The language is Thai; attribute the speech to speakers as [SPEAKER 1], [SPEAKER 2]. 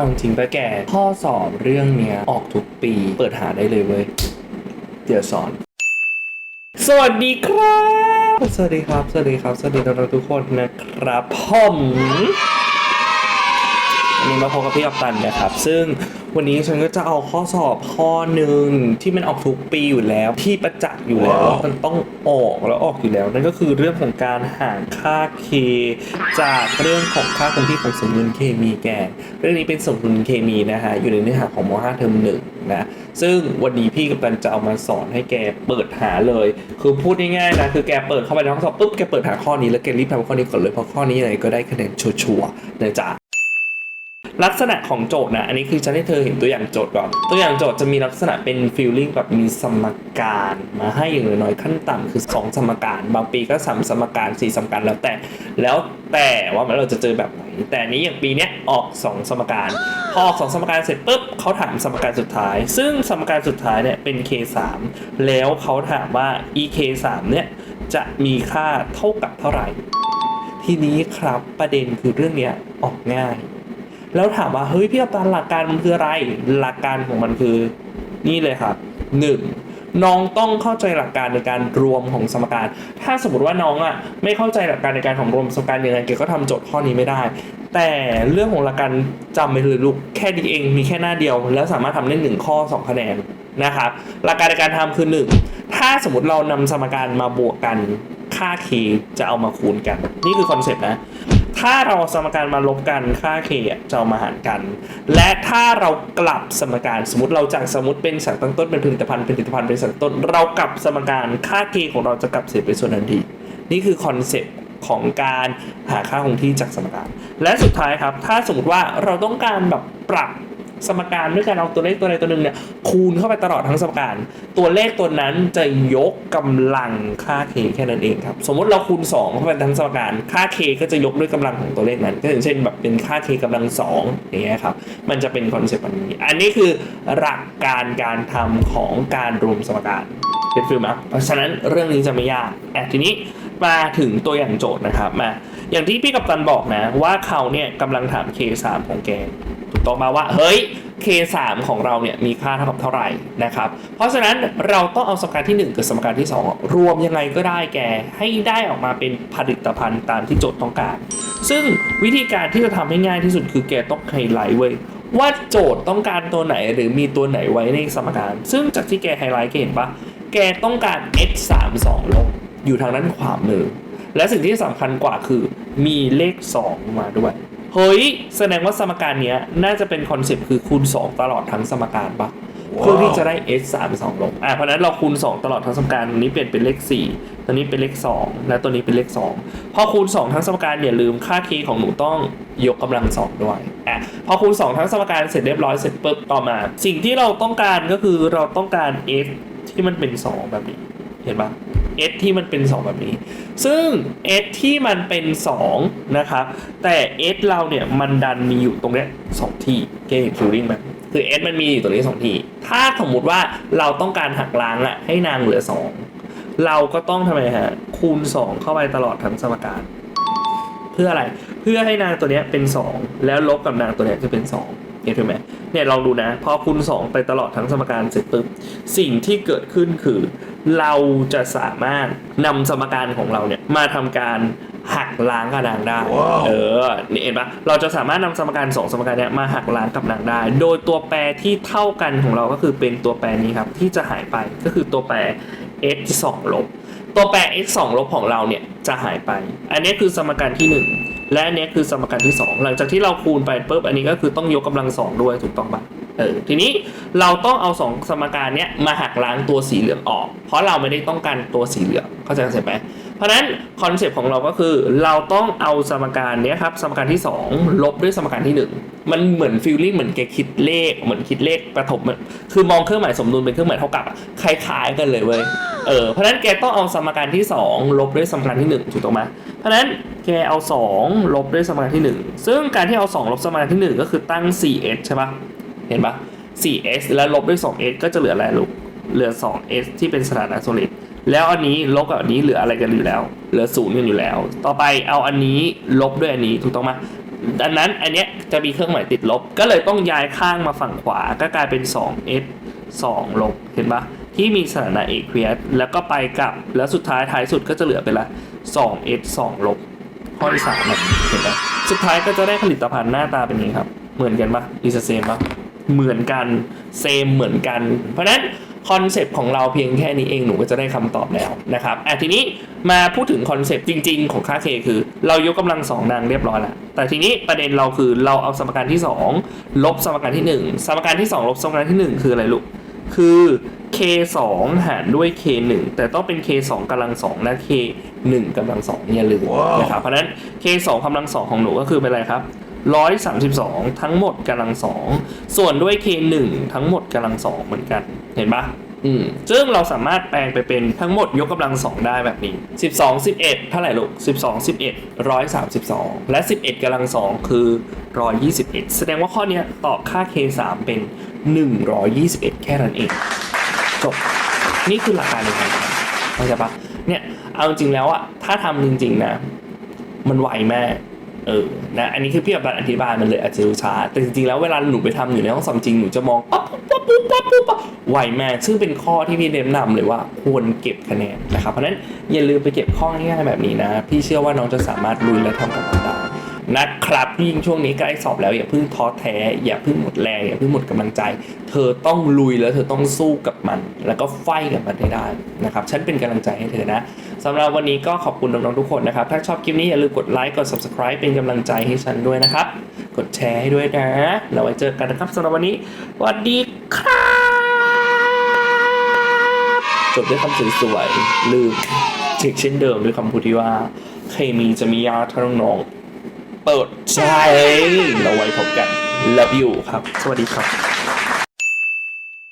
[SPEAKER 1] เอาจริงๆไปแก่ข้อสอบเรื่องเนี้ยออกทุกปี เปิดหาได้เลยเว้ย เดี๋ยวสอน สวัสดีครับ สวัสดีครับ สวัสดีครับ สวัสดีทุกคนนะครับผม มาพบกับพี่กัปตันนะครับ ซึ่งวันนี้ฉันก็จะเอาข้อสอบข้อหนึ่งที่มันออกทุกปีอยู่แล้ว ที่ประจักษ์อยู่แล้วว่ามันต้องออกแล้วออกอยู่แล้ว นั่นก็คือเรื่องของการหารค่า K จากเรื่องของค่าคงที่ของสมดุลเคมีแกนเรื่องนี้เป็นสมดุลเคมีนะฮะอยู่ในเนื้อหาของม .5 เทอมหนึ่งนะซึ่งวันนี้พี่กัปตันจะเอามาสอนให้แกเปิดหาเลย คือพูดง่ายๆนะคือแกเปิดเข้าไปในห้องสอบปุ๊บแกเปิดหาข้อนี้แล้วแกรีบทำข้อนี้ก่อนเลยเพราะข้อนี้ยังไงก็ได้คะแนนชัวร์ๆนะจ๊ะ ลักษณะของโจทย์นะ อันนี้คือจะให้เธอเห็นตัวอย่างโจทย์ก่อน ตัวอย่างโจทย์จะมีลักษณะเป็นฟีลลิ่งแบบมีสมการมาให้อย่างน้อยขั้นต่ำคือ 2 สมการ บางปีก็สามสมการ 4 สมการแล้วแต่ แล้วแต่ว่าเราจะเจอแบบไหน แต่นนี้อย่างปีเนี้ยออก 2 สมการ พอออก 2 สมการเสร็จปุ๊บเขาถามสมการสุดท้าย ซึ่งสมการสุดท้ายเนี่ยเป็น k3 แล้วเขาถามว่า ek3 เนี่ยจะมีค่าเท่ากับเท่าไหร่ ทีนี้ครับประเด็นคือเรื่องเนี้ยออกง่าย แล้วถามว่าเฮ้ยพี่กัปตันหลักการมันคืออะไร หลักการของมันคือ นี่เลยครับ 1. น้องต้องเข้าใจหลักการในการรวมของสมการ ถ้าสมมติว่าน้องอะไม่เข้าใจหลักการในการของรวมสมการยังไงเกก็ทำโจทย์ข้อนี้ไม่ได้ แต่เรื่องของหลักการจำไปเลยลูกแค่ดีเองมีแค่หน้าเดียว แล้วสามารถทำได้หนึ่งข้อสองคะแนนนะครับหลักการในการทำคือ 1 ถ้าสมมติเรานำสมการมาบวกกันค่า k จะเอามาคูณกัน นี่คือคอนเซ็ปต์นะ ถ้าเราสมการมาลบกันค่า k จะเอามาหารกัน และถ้าเรากลับสมการสมมติเราจากสมมติเป็นสังตั้งต้นเป็นผลิตภัณฑ์เป็นผลิตภัณฑ์เป็นสังต้น เรากลับสมการค่า k ของเราจะกลับเศษเป็นส่วนทันทีนี่คือคอนเซ็ปต์ของการหาค่าคงที่จากสมการ และสุดท้ายครับ ถ้าสมมติว่าเราต้องการแบบปรับ สมการด้วยการเอาตัวเลขตัวใดตัวหนึ่งเนี่ยคูณเข้าไปตลอดทั้งสมการ ตัวเลขตัวนั้นจะยกกำลังค่า k แค่นั้นเองครับ สมมติเราคูณ 2 เข้าไปทั้งสมการ ค่า k ก็จะยกด้วยกำลังของตัวเลขนั้น ก็อย่างเช่นแบบเป็นค่า k กำลัง2อย่างเงี้ยครับ มันจะเป็นคอนเซปต์แบบนี้ อันนี้คือหลักการการทำของการรวมสมการเป็นฟิลมั้เพราะฉะนั้นเรื่องนี้จะไม่ยากอะทีนี้มาถึงตัวอย่างโจทย์นะครับมาอย่างที่พี่กัปตันบอกนะว่าเขาเนี่ยกำลังถาม K3 ของแก ถูกต้อมาว่า เฮ้ย K3 ของเราเนี่ยมีค่าเท่ากับเท่าไหร่นะครับ เพราะฉะนั้นเราต้องเอาสมการที่ 1 กับสมการที่ 2 รวมยังไงก็ได้แกให้ได้ออกมาเป็นผลิตภัณฑ์ตามที่โจทย์ต้องการ ซึ่งวิธีการที่จะทำให้ง่ายที่สุดคือแกต้องไฮไลท์เว้ว่าโจทย์ต้องการตัวไหนหรือมีตัวไหนไว้ในสมการ ซึ่งจากที่แกไฮไลท์แกเห็นปะแกต้องการ x 3 2ลบอยู่ทางด้านขวามือ และสิ่งที่สำคัญกว่าคือมีเลข 2 มาด้วย เฮ้ย แสดงว่าสมการเนี้ย น่าจะเป็นคอนเซปต์คือคูณ 2 ตลอดทั้งสมการปะเพื่อที่จะได้ s 3 2ลบอะเพราะฉะนั้นเราคูณ 2 ตลอดทั้งสมการตรงนี้เปลี่ยนเป็นเลข 4 ตัวนี้เป็นเลข 2 และตัวนี้เป็นเลข 2 พอคูณ 2 ทั้งสมการอย่าลืมค่า k ของหนูต้องยกกำลัง 2 ด้วยอะพอคูณ 2 ทั้งสมการเสร็จเรียบร้อยเสร็จปุ๊บต่อมา สิ่งที่เราต้องการก็คือเราต้องการ s ที่มันเป็น 2 แบบนี้ เห็นปะ s ที่มันเป็น 2 แบบนี้ ซึ่ง s ที่มันเป็น2นะครับ แต่ s เราเนี่ยมันดันมีอยู่ตรงเนี้ยสองที่เกเห็นฟิลลิ่งไหมคือ s มันมีอยู่ตรงนี้สองที่ ถ้าสมมุติว่าเราต้องการหักล้างอะให้นางเหลือ 2 เราก็ต้องทำไมฮะคูณ 2 เข้าไปตลอดทั้งสมการ เพื่ออะไรเพื่อให้นางตัวเนี้ยเป็น 2 แล้วลบกับนางตัวเนี้ยจะเป็น 2เห็นไหมเนี่ยลองดูนะ พอคูณ2ไปตลอดทั้งสมการเสร็จปุ๊บสิ่งที่เกิดขึ้นคือ เราจะสามารถนำสมการของเราเนี่ยมาทำการหักล้างกับนางได้เออ นี่เห็นปะเราจะสามารถนำสมการ2สมการเนี้ยมาหักล้างกับนางได้ โดยตัวแปรที่เท่ากันของเราก็คือเป็นตัวแปรนี้ครับ ที่จะหายไปก็คือตัวแปร x 2ลบ ตัวแปร x 2ลบของเราเนี่ยจะหายไป อันนี้คือสมการที่1และอันนี้คือสมการที่2หลังจากที่เราคูณไปปุ๊บอันนี้ก็คือต้องยกกำลังสองด้วยถูกต้องปะ เออทีนี้เราต้องเอา2สมการเนี้ยมาหักล้างตัวสีเหลืองออก เพราะเราไม่ได้ต้องการตัวสีเหลืองเข้าใจกันไหมเพราะฉะนั้นคอนเซปต์ของเราก็คือเราต้องเอาสมการเนี้ยครับสมการที่ 2 ลบด้วยสมการที่ 1 มันเหมือนฟีลลิ่งเหมือนแกคิดเลข เหมือนคิดเลขประถมคือมองเครื่องหมายสมดุลเป็นเครื่องหมายเท่ากับคล้ายๆกันเลยเว้ยเออเพราะนั้นแกต้องเอาสมการที่ 2 ลบด้วยสมการที่ 1 ถูกต้องไหมเพราะนั้นแกเอา 2 ลบด้วยสมการที่ 1 ซึ่งการที่เอา 2 ลบสมการที่ 1 ก็คือตั้ง 4s ใช่ปะ เห็นปะ 4s แล้วลบด้วย 2s ก็จะเหลืออะไรลูก เหลือ 2s ที่เป็นสถานะโซลิด แล้วอันนี้ลบกับอันนี้เหลืออะไรกันอยู่แล้ว เหลือศูนย์กันอยู่แล้ว ต่อไปเอาอันนี้ลบด้วยอันนี้ถูกต้องไหมดังนั้นอันเนี้ยจะมีเครื่องหมายติดลบ ก็เลยต้องย้ายข้างมาฝั่งขวา ก็กลายเป็น 2s 2ลบ เห็นปะที่มีสถานะเอกเวียสแล้วก็ไปกลับ แล้วสุดท้ายท้ายสุดก็จะเหลือเป็นละ 2s 2ลบ ข้อที่สามเห็นปะสุดท้ายก็จะได้ผลิตภัณฑ์หน้าตาเป็นอย่างนี้ครับ เหมือนกันปะอีสเซมปะ เหมือนกันเซมเหมือนกัน เพราะนั้นคอนเซปต์ของเราเพียงแค่นี้เองหนูก็จะได้คำตอบแล้วนะครับอะทีนี้มาพูดถึงคอนเซปต์จริง ๆ ของค่า k คือ เรายกกำลังสองนางเรียบร้อยแล้ว แต่ทีนี้ประเด็นเราคือเราเอาสมการที่ 2 ลบสมการที่ 1 สมการที่ 2 ลบสมการที่ 1 คืออะไรลูก คือ k 2หารด้วย k 1แต่ต้องเป็น k 2กำลัง2และ k 1กำลัง2อย่าลืมนะครับเพราะนั้น k 2กำลัง2ของหนูก็คือเป็นอะไรครับ 132 ทั้งหมดกำลัง2ส่วนด้วย k 1 ทั้งหมดกำลัง2เหมือนกันเห็นปะอืมซึ่งเราสามารถแปลงไปเป็นทั้งหมดยกกำลัง2ได้แบบนี้ 12 11 เท่าไหร่ลูก 12 11 132 และ 11กำลัง2คือ 121 แสดงว่าข้อเนี้ยตอบค่า k 3 เป็น 121 แค่นั้นเอง จบ นี่คือหลักการในการทำเข้าใจปะเนี่ย เอาจริงๆแล้วอะถ้าทำจริงๆนะ มันไวแม่ เออนะอันนี้คือพี่แบบอธิบายมันเลยอาจจะดูช้าแต่จริงๆแล้วเวลาหนูไปทำอยู่ในห้องสอบจริงหนูจะมองปั๊บปั๊บปุ๊บปั๊บปุ๊บปั๊บไวแม่ซึ่งเป็นข้อที่พี่แนะนำเลยว่าควรเก็บคะแนนนะครับเพราะฉะนั้นอย่าลืมไปเก็บข้อง่ายๆแบบนี้นะ พี่เชื่อว่าน้องจะสามารถลุยและทำกับมันได้ นะครับยิ่งช่วงนี้ใกล้สอบแล้วอย่าเพิ่งท้อแท้ อย่าเพิ่งหมดแรงอย่าเพิ่งหมดกำลังใจ เธอต้องลุยแล้วเธอต้องสู้กับมัน แล้วก็ไฟกับมันให้ได้นะครับฉันเป็นกำลังใจให้เธอนะสำหรับวันนี้ก็ขอบคุณน้องๆทุกคนนะครับ ถ้าชอบคลิปนี้อย่าลืมกดไลค์กด subscribe เป็นกำลังใจให้ฉันด้วยนะครับ กดแชร์ให้ด้วยนะแล้วไว้เจอกันนะครับสำหรับวันนี้สวัสดีครับจบด้วยคำสวยๆลืมเช็คเช่นเดิมด้วยคำพูดที่ว่าเคมีจะมียาถ้าน้อง เปิดใจเราไว้พบกัน love you ครับ สวัสดีครับ